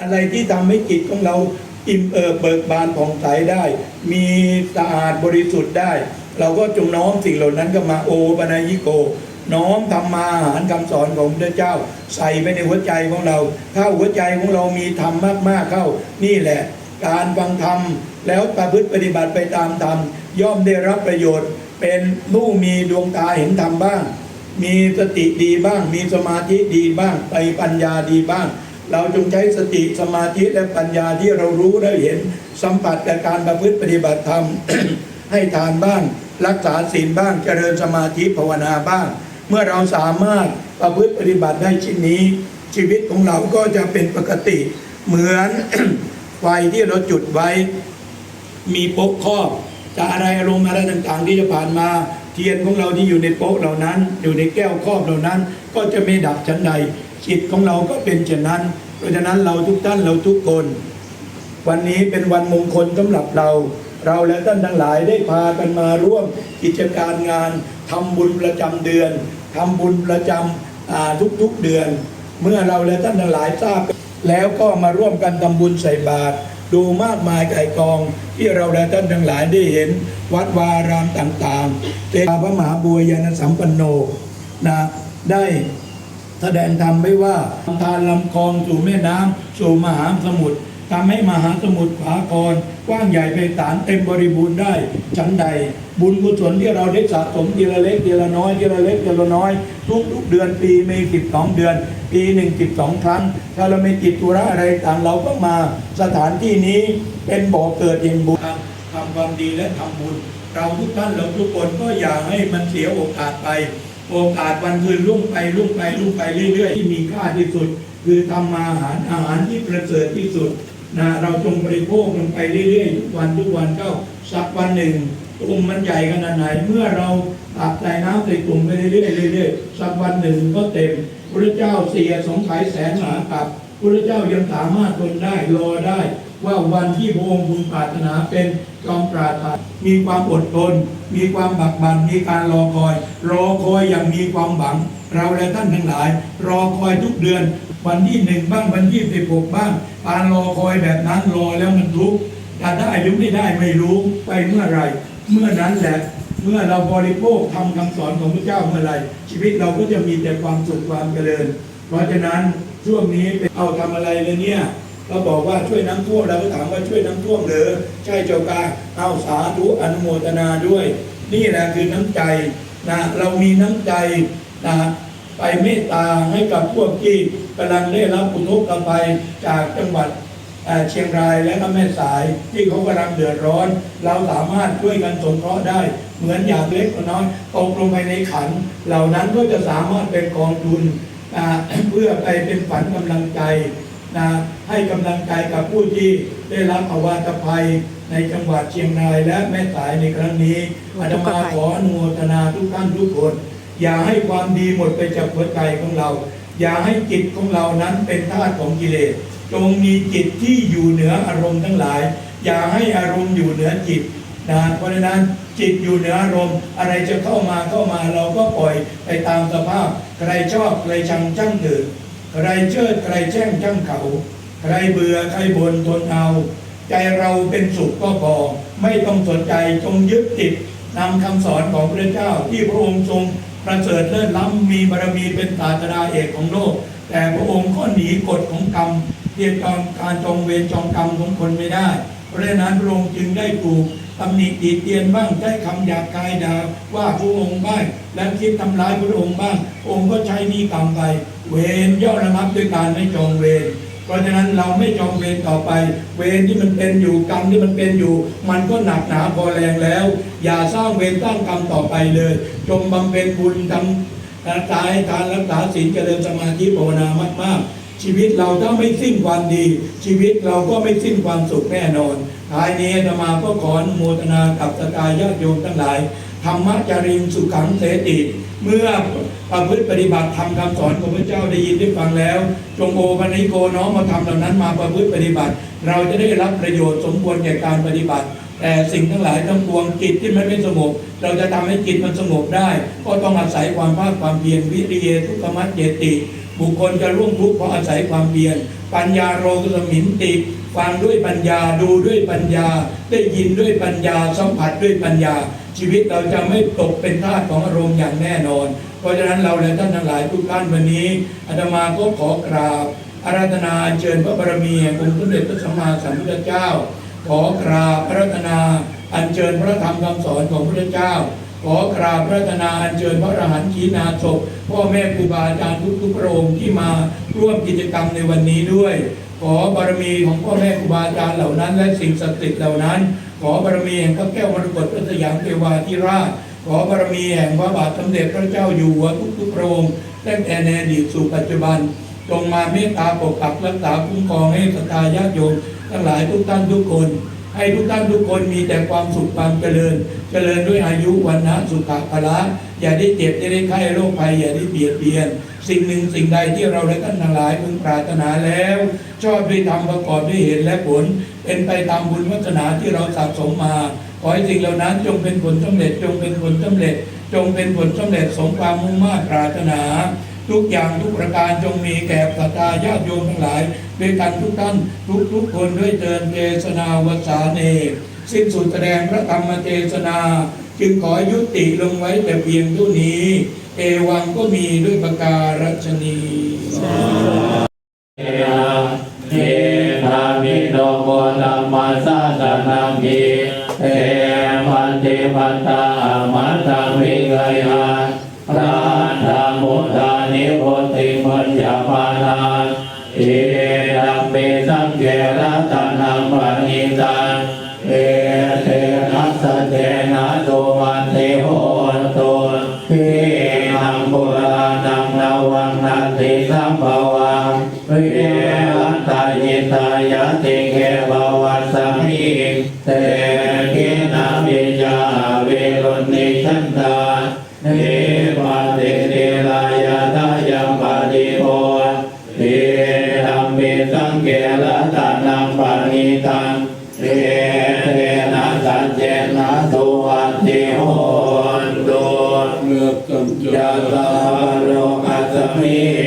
อะไรที่ทำให้จิตของเราอิ่มเอิบเบิกบานผ่องใสได้ มีสะอาดบริสุทธิ์ได้ เราก็จงน้อมสิ่งเหล่านั้นก็มาโอปนายโก น้อมทำมาอาหารคำสอนของพระเจ้า ใส่ไปในหัวใจของเรา ถ้าหัวใจของเรามีธรรมมากๆเข้า นี่แหละ การฟังธรรมแล้วประพฤติปฏิบัติไปตามธรรมย่อมได้รับประโยชน์ เป็นผู้มีดวงตาเห็นธรรมบ้าง มีสติดีบ้าง มีสมาธิดีบ้าง ไปปัญญาดีบ้าง เราจงใช้สติสมาธิและปัญญาที่เรารู้ได้เห็นสัมผัสกับการประพฤติปฏิบัติธรรม ให้ทานบ้าง รักษาศีลบ้างเจริญสมาธิภาวนาบ้าง เมื่อเราสามารถประพฤติปฏิบัติได้ชิ้นนี้ ชีวิตของเราก็จะเป็นปกติ เหมือนไฟที่เราจุดไว้ มีโป๊กครอบจะอะไรอารมณ์อะไรต่างๆ ที่จะผ่านมาเทียนของเราที่อยู่ในโป๊กเหล่านั้น อยู่ในแก้วครอบเหล่านั้น ก็จะไม่ดับชั้นใด จิตของเราก็เป็นเช่นนั้น เพราะฉะนั้นเราทุกท่านเราทุกคน วันนี้เป็นวันมงคลสำหรับเรา เราและท่านทั้งหลายได้พากันมาร่วมกิจการงานทำบุญประจำเดือนทำบุญประจำทุกๆเดือน เมื่อเราและท่านทั้งหลายทราบ แล้วก็มาร่วมกันทำบุญใส่บาตรดูมากมายไก่กองที่เราและท่านทั้งหลายได้เห็น วัดวารามต่างๆเตพระมหาบุญญาณสัมปันโนนะได้ แสดงธรรมไว้ว่าทานลำคลองสู่แม่น้ำสู่มหาสมุทรทำให้มหาสมุทรผากรกว้างใหญ่ไพศาลเต็มบริบูรณ์ได้ชั้นใด บุญกุศลที่เราได้สะสมทีละเล็กทีละน้อยทีละเล็กทีละน้อย ทุกทุกๆเดือนปีมีสิบสองเดือน ปีหนึ่งสิบสองครั้ง ถ้าเราไม่จิตตุระอะไรต่างเราก็มาสถานที่นี้เป็นบ่อเกิดแห่งบุญทำความดีและทำบุญ เราทุกท่านเราทุกคนก็อย่าให้มันเสียโอกาสไป โอกาสวันคืนลุ่งไปลุ่งไปลุ่งไปเรื่อยๆที่มีค่าที่สุด คือทำมาอาหารอาหารที่ประเสริฐที่สุดนะเราจงบริโภคมันไปเรื่อยๆทุกวันทุกวันเข้าสักวันหนึ่งตุ่มมันใหญ่ขนาดไหน เมื่อเราตักใส่น้ำใส่ตุ่มไปเรื่อยๆเรื่อยๆสักวันหนึ่งก็เต็มพระเจ้าเสียสงไขยแสนหากับพระเจ้ายังสามารถทนได้รอได้ ว่าวันที่พระองค์พึงปรารถนาเป็นจอมปราถนามีความอดทน มีความบักบันมีการรอคอย รอคอยอย่างมีความหวัง เราและท่านทั้งหลาย รอคอยทุกเดือน วันที่หนึ่งบ้างวันที่สิบหกบ้างการรอคอยแบบนั้นรอแล้วมันทุกข์จะได้หรือไม่ได้ไม่รู้ไปเมื่อไรเมื่อนั้นแหละเมื่อเราบริโภคทำคำสอนของพระเจ้าเมื่อไรชีวิตเราก็จะมีแต่ความสุขความเจริญ เพราะฉะนั้นช่วงนี้เป็นเอาทำอะไรเลยเนี่ย เราบอกว่าช่วยน้ำท่วมเราก็ถามว่าช่วยน้ำท่วมเหรือใช่เจ้าค่ะเอาสาธุอนุโมทนาด้วย นี่แหละคือน้ำใจนะเรามีน้ำใจนะไปเมตตาให้กับพวกที่กำลังได้รับอุทกภัยจากจังหวัดเชียงรายและก็แม่สายที่เขากำลังเดือดร้อน เราสามารถช่วยกันสงเคราะห์ได้ เหมือนอย่างเล็กน้อยตกลงไปในขัน เหล่านั้นก็จะสามารถเป็นกองทุนเพื่อไปเป็นฝันกำลังใจ นะให้กำลังใจกับผู้ที่ได้รับอวาตภัยในจังหวัดเชียงรายและแม่สายในครั้งนี้อาตมาขออนุโมทนาทุกท่านทุกคน อย่าให้ความดีหมดไปจากหัวใจของเรา อย่าให้จิตของเรานั้นเป็นทาสของกิเลสจงมีจิตที่อยู่เหนืออารมณ์ทั้งหลาย อย่าให้อารมณ์อยู่เหนือจิตนะเพราะฉะนั้นจิตอยู่เหนืออารมณ์อะไรจะเข้ามาเข้ามาเราก็ปล่อยไปตามสภาพ ใครชอบใครชังช่างเถิด ใครเชิดใครแช่งช่างเขา ใครเบื่อใครบนทนเอา ใจเราเป็นสุขก็พอไม่ต้องสนใจจงยึดติดนำคำสอนของพระเจ้าที่พระองค์ทรงประเสริฐเลิศล้ำมีบารมีเป็นศาสดาเอกของโลก แต่พระองค์ก็หนีกฎของกรรมเรียกการการจองเวรจองกรรมของคนไม่ได้ เพราะฉะนั้นพระองค์จึงได้ถูก ตำหนิติเตียนบ้างใช้คำหยาบกายด่าว่าพระองค์บ้างและคิดทำร้ายพระองค์บ้าง องค์ก็ใช้นี้กรรมไป เวรย่อมระงับด้วยการไม่จองเวรเพราะฉะนั้นเราไม่จองเวรต่อไป เวรที่มันเป็นอยู่กรรมที่มันเป็นอยู่ มันก็หนักหนาพอแรงแล้ว อย่าสร้างเวรสร้างกรรมต่อไปเลย จงบำเพ็ญบุญทำตายทานรักษาศีลเจริญสมาธิภาวนามากๆชีวิตเราถ้าไม่สิ้นความดี ชีวิตเราก็ไม่สิ้นความสุขแน่นอน ท้ายนี้อาตมาก็ขออนุโมทนากับสกายญาติโยมทั้งหลายธรรมจาริงสุขังเสติเมื่อประพฤติปฏิบัติทำคำสอนของพระเจ้าได้ยินได้ฟังแล้ว จงโอปันิโกน้อมมาทำเหล่านั้นมาประพฤติปฏิบัติ เราจะได้รับประโยชน์สมควรแก่การปฏิบัติ แต่สิ่งทั้งหลายทั้งปวงจิตที่มันไม่สงบเราจะทำให้จิตมันสงบได้ ก็ต้องอาศัยความภาคความเพียรวิริยทุกขมัจเจติ บุคคลจะร่วมทุกข์เพราะอาศัยความเพียรปัญญาโรกสมินติ ฟังด้วยปัญญาดูด้วยปัญญา ได้ยินด้วยปัญญาสัมผัสด้วยปัญญา ชีวิตเราจะไม่ตกเป็นทาสของอารมณ์อย่างแน่นอน เพราะฉะนั้นเราและท่านทั้งหลายทุกท่านวันนี้อาตมาก็ขอกราบอาราธนาอัญเชิญพระบารมีองค์สมเด็จพระสัมมาสัมพุทธเจ้า ขอกราบอาราธนาอัญเชิญพระธรรมคำสอนของพระพุทธเจ้า ขอกราบพระธนาอัญเชิญพระอรหันต์ขีณาศพพ่อแม่ครูบาอาจารย์ทุกๆพระองค์ที่มาร่วมกิจกรรมในวันนี้ด้วย ขอบารมีของพ่อแม่ครูบาอาจารย์เหล่านั้น และสิ่งศักดิ์สิทธิ์เหล่านั้น ขอบารมีแห่งพระแก้วมรกตพระสยามเทวาธิราช ขอบารมีแห่งพระบาทสมเด็จพระเจ้าอยู่หัวทุกๆพระองค์ตั้งแต่ในอดีตสู่ปัจจุบันจงมาเมตตาปกปักรักษาคุ้มครองให้ศรัทธาญาติโยมทั้งหลายทุกท่านทุกคน ให้ทุกท่านทุกคนมีแต่ความสุขความเจริญ เจริญด้วยอายุวันนะสุขภาละอย่าได้เจ็บอย่าได้ไข้โรคภัยอย่าได้เบียดเบียน สิ่งหนึ่งสิ่งใดที่เราและท่านทั้งหลายพึงปรารถนาแล้ว ชอบด้วยธรรมประกอบด้วยเหตุและผล เป็นไปตามบุญวัฒนาที่เราสะสมมา ขอให้สิ่งเหล่านั้นจงเป็นผลสำเร็จจงเป็นผลสำเร็จ จงเป็นผลสำเร็จสมความมุ่งมา่ปรารถนา ทุกอย่างทุกประการจงมีแก่ศรัทธาญาติโยมทั้งหลาย ด้วยกันทุกท่านทุกทุกคนด้วยเตือนเทศนาวสาเนสิ้นสุดแสดงพระธรรมเทศนา จึงขอยุติลงไว้แต่เพียงเท่านี้ เอวังก็มีด้วยประการฉนีเอธามิโนโมตัมมาสาสนามิเอมันติปัตตามัตตังวิกยา วังนันติสัมภวังเวอันตายตายาติเกบวัสสมิเตกินามิจาเวรุณิชันตาเนปาเตเดลายาทายังปาติโพเอธรรมเมสังเกลตานังปานิตังเอเทนะสัจเจนะตุวันติโหตุเลือกกำจัยะตาโล กั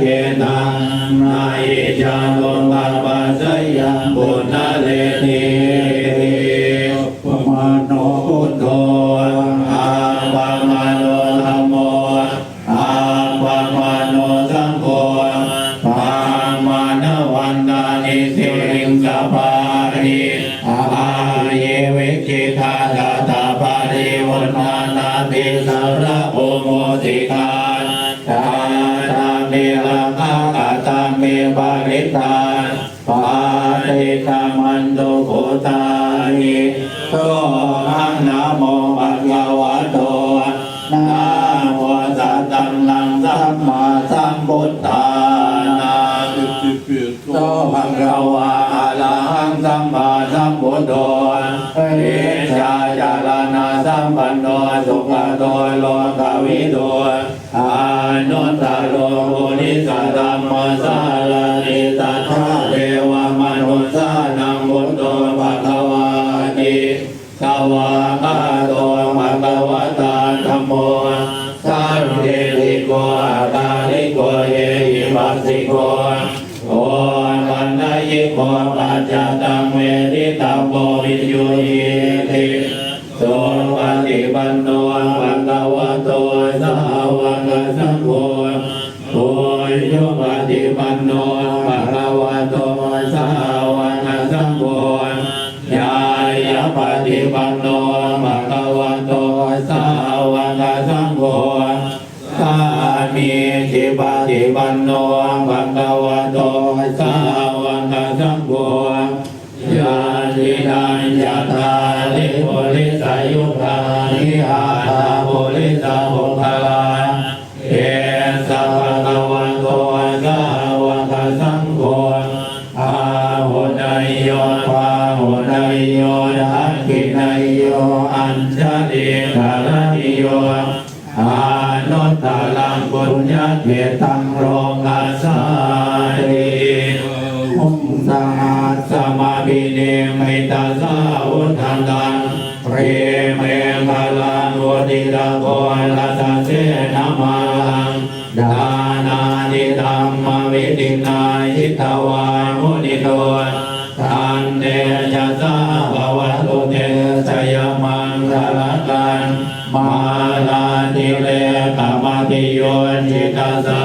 เยตังนายจานุปัปปัสสยังบุญ มันโตโคตานิโตอังนะโมปัสสาวะโตนะโมตัสสะนังสัมมาสัมพุทธานังติเปียกโตภะคะวะอะระหังสัมมาสัมพุทโธเอชาจารณะสัมปันโนสุขโตโลกวิโตอานุตตโลภุนิสัตตมมสาล ส จิปฏิปันโนภะคะวะโตสาวกสังโฆยาติทานยาตาลิโพลิสายุทานิหาตา สมาบิเนมิตาสาวุธันตังเรเมฆาลานวติระโกลัสเสนามาลังดานานิธรรมวิตินายิตวามุนิโตทันเตชะสาภวตุเตสยมังคลันมาลาติเลกามาติโยจิตาสา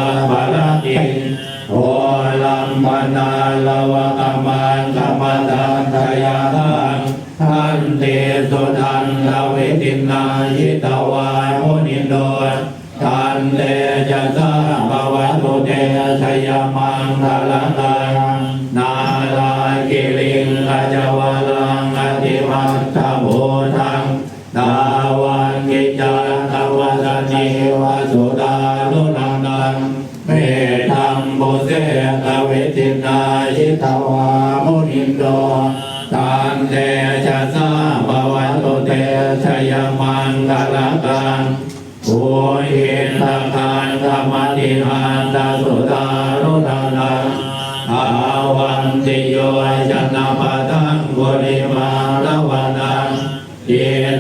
ยาทังทันเตสุทันทเวตินายิตวามุนิโดทันเตจะสาภวตุเตชยมังคลังกังนาลากิลิงขจวลังอติมัตตโพธังดาวันกิจังตวัสนิวสุดาลุนังนังเมธัมโมเสกเวทินายิตวามุนินโด มังคลกังโอเห็นทางการธรรมติหันตสุตารุตานังอาวันติโยชนะปะทังบริมาลวันังเย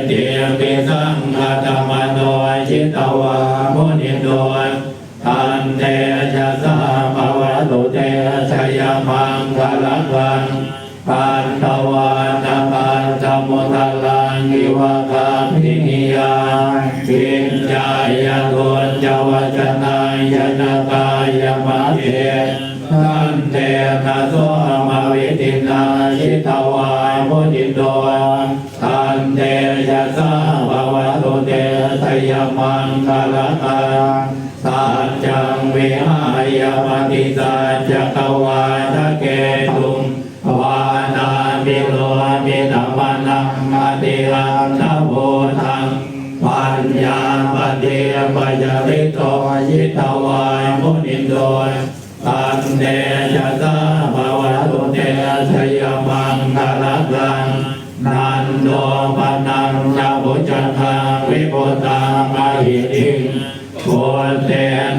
เตียปิสังฆตมโนจิตวามุนิโดทันเต มินิยาปิญญายะโกนจวจนายนากายมะเททันเตนะโสมาวิตินายิตาวามุนิโดทันเตชะสาภวะตุเตชยมังคลังกันสัจจังวิหายปฏิสัจจกวาทะเกตุ พิตวายมุนินโดยตันเตชะสาภวะตุเตชยมังคลังกังนันโดปนังนาบุจันทาวิปตังมาหิติโกเตน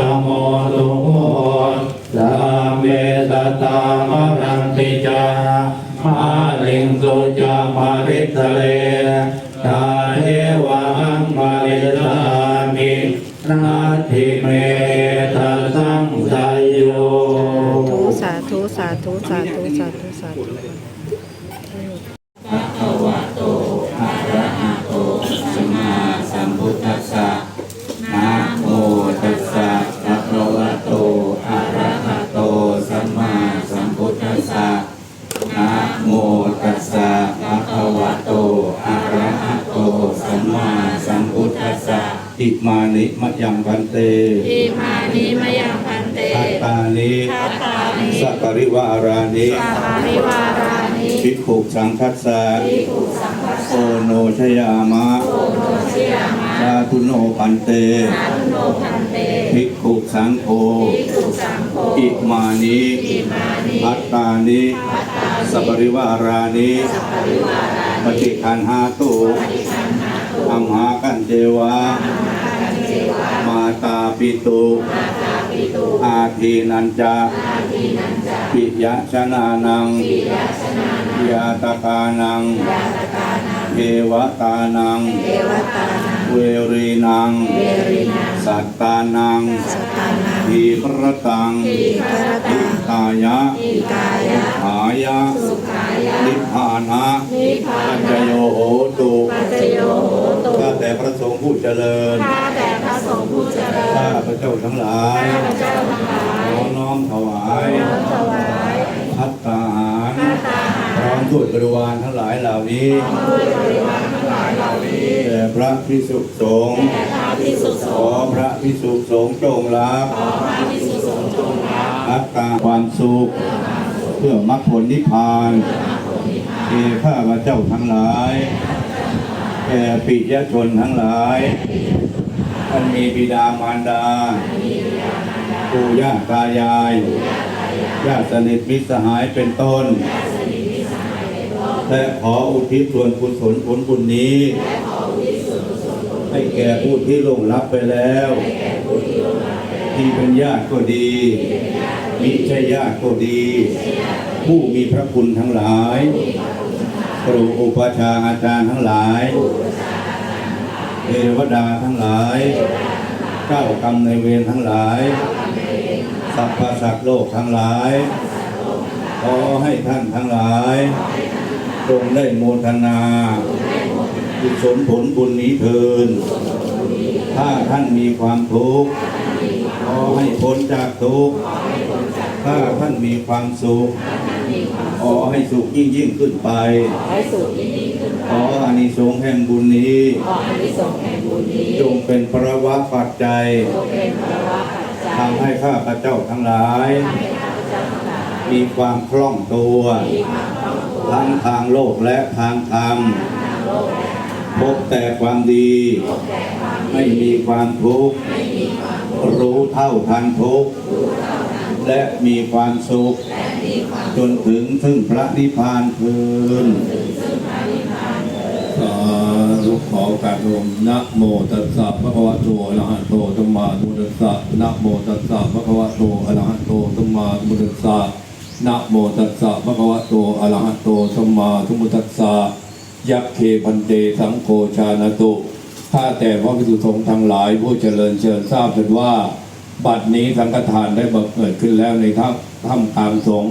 ปัสสโมตุโหสามเวสตามะรังติจามาลิงสุจามาริสเลตาเทวังมาริสามินาทิเมตสังสายโยสาธุสาธุสาธุสาธุสาธุะนะโมตัสสะภะคะวะโตอะระหะโตสัมมาสัมพุทธัสสะอิมานิมะยังพันเตอิมานิมยังพันเตอัตตานิทัตตานิสักริวารานิสามาริวารานิภิกขุสังคัสสะโอโนชยามะสาธุโนพันเตโนพันเตภิกขุสังโฆภิกขุสังโฆอิมานิอิมานิอัต ตานิสัปริวารานิปฏิคันหาตุอัมหากันเจวะ มาตาปิตุอาทีนันจาปิยะชนานังยาตกานังเทวตานัง เวรีนัง สัตตานังทีคระตังอิคร ตังกายะอิกายะขายะสุขายะนิพพานะนิพพาปัญนะจโยโหตุปัจจโยโหตุข้าแต่พระสงฆ์ผู้เจริญข้าแต่พระสงฆ์ผู้เจริญข้าพระเจ้าทั้งหลายข้าพเจ้าทั้งหลายขอน้อมถวายน้อมถวายพัตตาหารข้าตาหารพร้อมด้วยบริวารทั้งหลายเหล่านี้ด้วยบริวารทั้งหลายเหล่านี้แด่พระพิสุสงฆ์แด่พระภิกษุสของฆ์พระพิสุสงฆ์จงรับขอพระภิ ตตาความสุข เพื่อมรรคผลนิพพานแก่ข้าพระเจ้าทั้งหลายแก่ปิยชนทั้งหลายท่านมีบิดามารดาปู่ย่าตายายญาติสนิทมิตรสหายเป็นต้น และขออุทิศส่วนกุศลผลบุญนี้ ให้แก่ผู้ที่ลงรับไปแล้ว ที่เป็นญาติก็ดี มิใช่ญาติก็ดี ผู้มีพระคุณทั้งหลายครูอุปชฌาย์อาจารย์ทั้งหลายเทวดาทั้งหลาย เจ้ากรรมในายเวรทั้งหลายสรรพสัตว์โลกทั้งหลาย ขอให้ท่านทั้งหลายจงได้โมทนากุศลผลบุญนี้เทิน ถ้าท่านมีความทุกข์ขอให้พ้นจากทุกข์ ถ้าท่านมีความสุข ขอให้สุขยิ่งยิ่งขึ้นไปให้สุขยิ่งยิ่งขึ้นขออานิสงส์แห่งบุญนี้ขออานิสงส์แห่งบุญนี้ จงเป็นประวัติปัจจัยจงเป็นพระวาปัจจัยทำให้ข้าพระเจ้าทั้งหลายให้ข้าพเจ้าทั้งหลาย มีความคล่องตัว ทั้งทางโลกและทางธรรม พบแต่ความดี ไม่มีความทุกข์ รู้เท่าทันทุกข์ และมีความสุข จนถึงซึ่งพระนิพพานคืนสาธุขอการรวมนะโมตัสสะภะคะวะโตอะระหะโตสัมมาสัมพุทธัสสะนะโมตัสสะภะคะวะโตอะระหะโตสัมมาสัมพุทธัสสะนะโมตัสสะภะคะวะโตอะระหะโตสัมมาสัมพุทธัสสะยักเคพันเตสังโฆชานตุข้าแต่พระภิกษุสงฆ์ทั้งหลายผู้เจริญเชิญทราบเถิดว่า บัดนี้สังฆทานได้บังเกิดขึ้นแล้วในถ้ำถ้ำตามสง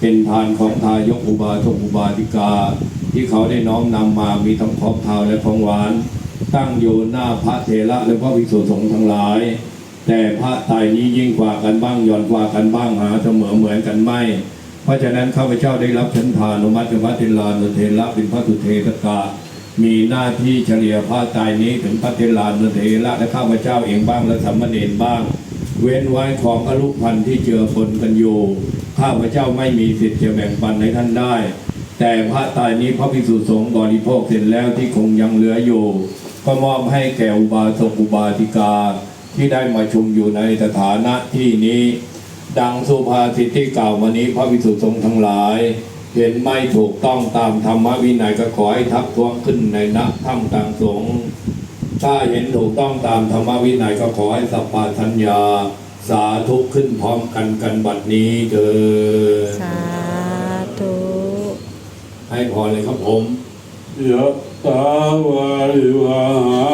เป็นทานของทายกอุบาสกอุบาสิกา ที่เขาได้น้อมนำมามีทั้งของขาวและของหวาน ตั้งอยู่หน้าพระเถระและพระภิกษุสงฆ์ทั้งหลาย แต่พระไตรนี้ยิ่งกว่ากันบ้างย่อนกว่ากันบ้างหาเสมอเหมือนกันไม่ เพราะฉะนั้นข้าพเจ้าได้รับชั้นทานุมัติจากพระเทลานุเทระเป็นพระสุเทศกามีหน้าที่เฉลี่ยผ้าไตรนี้ถึงพระเทลานุเทระและข้าพเจ้าเองบ้างและสัมมเนนบ้าง เว้นไว้ของอรุพันธ์ที่เจือปนกันอยู่ ข้าพเจ้าไม่มีสิทธิ์จะแบ่งปันให้ท่านได้ แต่พระตายนี้พระภิกษุสงฆ์บริโภคเสร็จแล้วที่คงยังเหลืออยู่ ก็มอบให้แก่อุบาสกอุบาสิกาที่ได้มาชุมอยู่ในสถานะที่นี้ ดังสุภาษิตที่กล่าวมานี้พระภิกษุสงฆ์ทั้งหลาย เห็นไม่ถูกต้องตามธรรมวินัยก็ขอให้ทักท้วงขึ้นในนักถ้ำกลางสงฆ์ ถ้าเห็นถูกต้องตามธรรมวินัยก็ขอให้สัพพะสัญญา สาธุขึ้นพร้อมกันกันบัดนี้เถิดสาธุให้พรเลยครับผมยะตาวาริวาหา